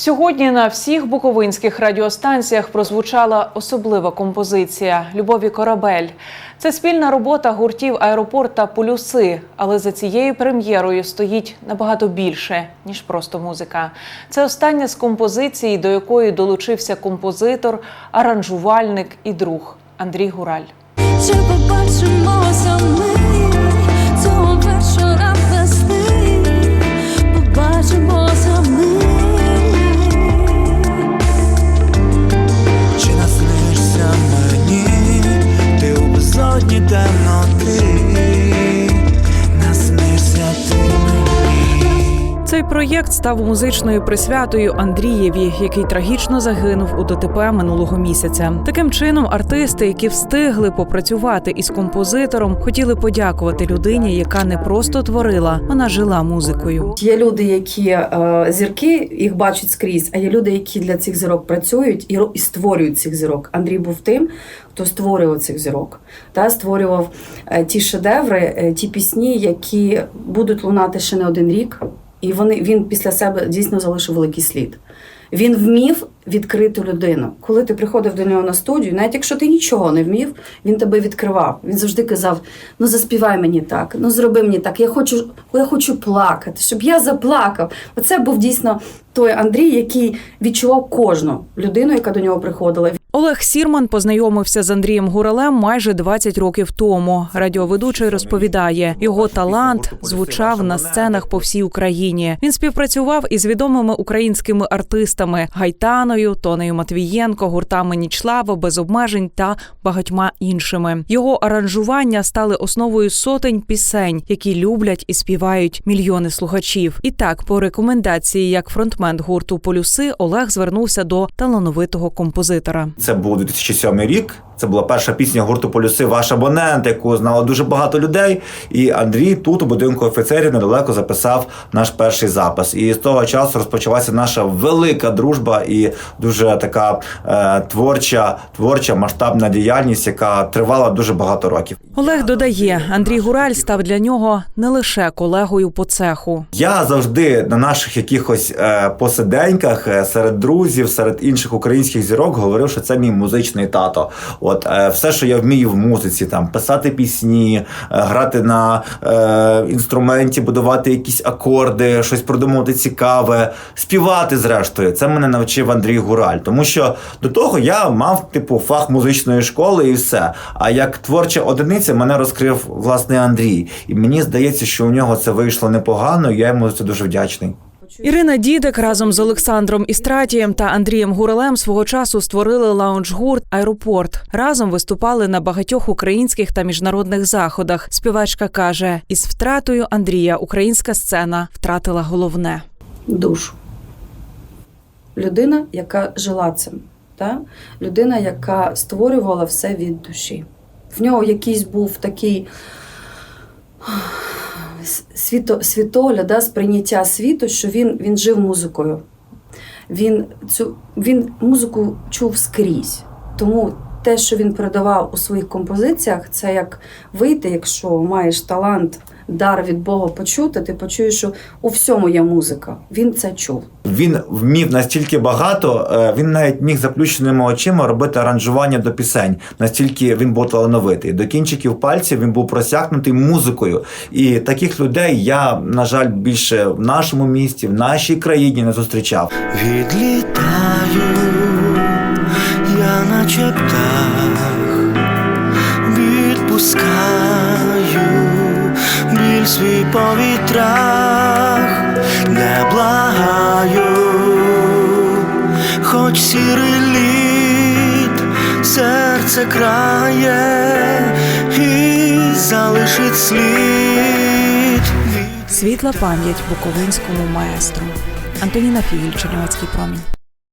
Сьогодні на всіх буковинських радіостанціях прозвучала особлива композиція Любові Корабель. Це спільна робота гуртів Аеропорт та Полюси, але за цією прем'єрою стоїть набагато більше ніж просто музика. Це остання з композицій, до якої долучився композитор, аранжувальник і друг Андрій Гураль. Чи побачимося ми цього вечора Цей проєкт став музичною присвятою Андрієві, який трагічно загинув у ДТП минулого місяця. Таким чином, артисти, які встигли попрацювати із композитором, хотіли подякувати людині, яка не просто творила, вона жила музикою. Є люди, які е, зірки їх бачать скрізь, а є люди, які для цих зірок працюють і, створюють цих зірок. Андрій був тим, хто створював цих зірок, та створював е, ті шедеври, е, ті пісні, які будуть лунати ще не один рік. І вони він після себе дійсно залишив великий слід. Він вмів відкрити людину. Коли ти приходив до нього на студію, навіть якщо ти нічого не вмів, він тебе відкривав. Він завжди казав: ну заспівай мені так, ну зроби мені так. Я хочу, я хочу плакати, щоб я заплакав. Оце був дійсно той Андрій, який відчував кожну людину, яка до нього приходила. Олег Сірман познайомився з Андрієм Гуралем майже 20 років тому. Радіоведучий розповідає, його талант звучав на сценах по всій Україні. Він співпрацював із відомими українськими артистами Гайтаною, Тонею Матвієнко, гуртами Нічлава, без обмежень та багатьма іншими. Його аранжування стали основою сотень пісень, які люблять і співають мільйони слухачів. І так, по рекомендації, як фронтмен гурту Полюси, Олег звернувся до талановитого композитора. Це був 2007 рік. Це була перша пісня гурту Полюси Ваш абонент, яку знало дуже багато людей. І Андрій тут у будинку офіцерів недалеко записав наш перший запис. І з того часу розпочалася наша велика дружба і дуже така е, творча, творча масштабна діяльність, яка тривала дуже багато років. Олег додає, Андрій Гураль став для нього не лише колегою по цеху. Я завжди на наших якихось е, посиденьках е, серед друзів, серед інших українських зірок говорив, що це мій музичний тато. От е, все, що я вмію в музиці, там писати пісні, е, грати на е, інструменті, будувати якісь акорди, щось придумувати цікаве, співати зрештою. Це мене навчив Андрій Гураль. Тому що до того я мав типу фах музичної школи і все. А як творча одиниця мене розкрив власне Андрій. І мені здається, що у нього це вийшло непогано. і Я йому за це дуже вдячний. Ірина Дідик разом з Олександром Істратієм та Андрієм Гуралем свого часу створили лаунж-гурт Аеропорт. Разом виступали на багатьох українських та міжнародних заходах. Співачка каже: із втратою Андрія українська сцена втратила головне. душу. Людина, яка жила цим. Та? Людина, яка створювала все від душі. В нього якийсь був такий світо, світогляд, да, сприйняття світу, що він, він жив музикою. Він, цю, він музику чув скрізь. Тому те, що він передавав у своїх композиціях, це як вийти, якщо маєш талант, дар від Бога почути, ти почуєш, що у всьому є музика. Він це чув. Він вмів настільки багато, е, він навіть міг заплющеними очима робити аранжування до пісень. Настільки він був талановитий. До кінчиків пальців він був просякнутий музикою. І таких людей я, на жаль, більше в нашому місті, в нашій країні не зустрічав. Відлітаю, я наче птах, відпускаю по вітрах, не благаю, хоч сірий лід, серце крає і залишить слід. Світла пам'ять буковинському маестру. Антоніна Фігіль, Чернівецький промінь.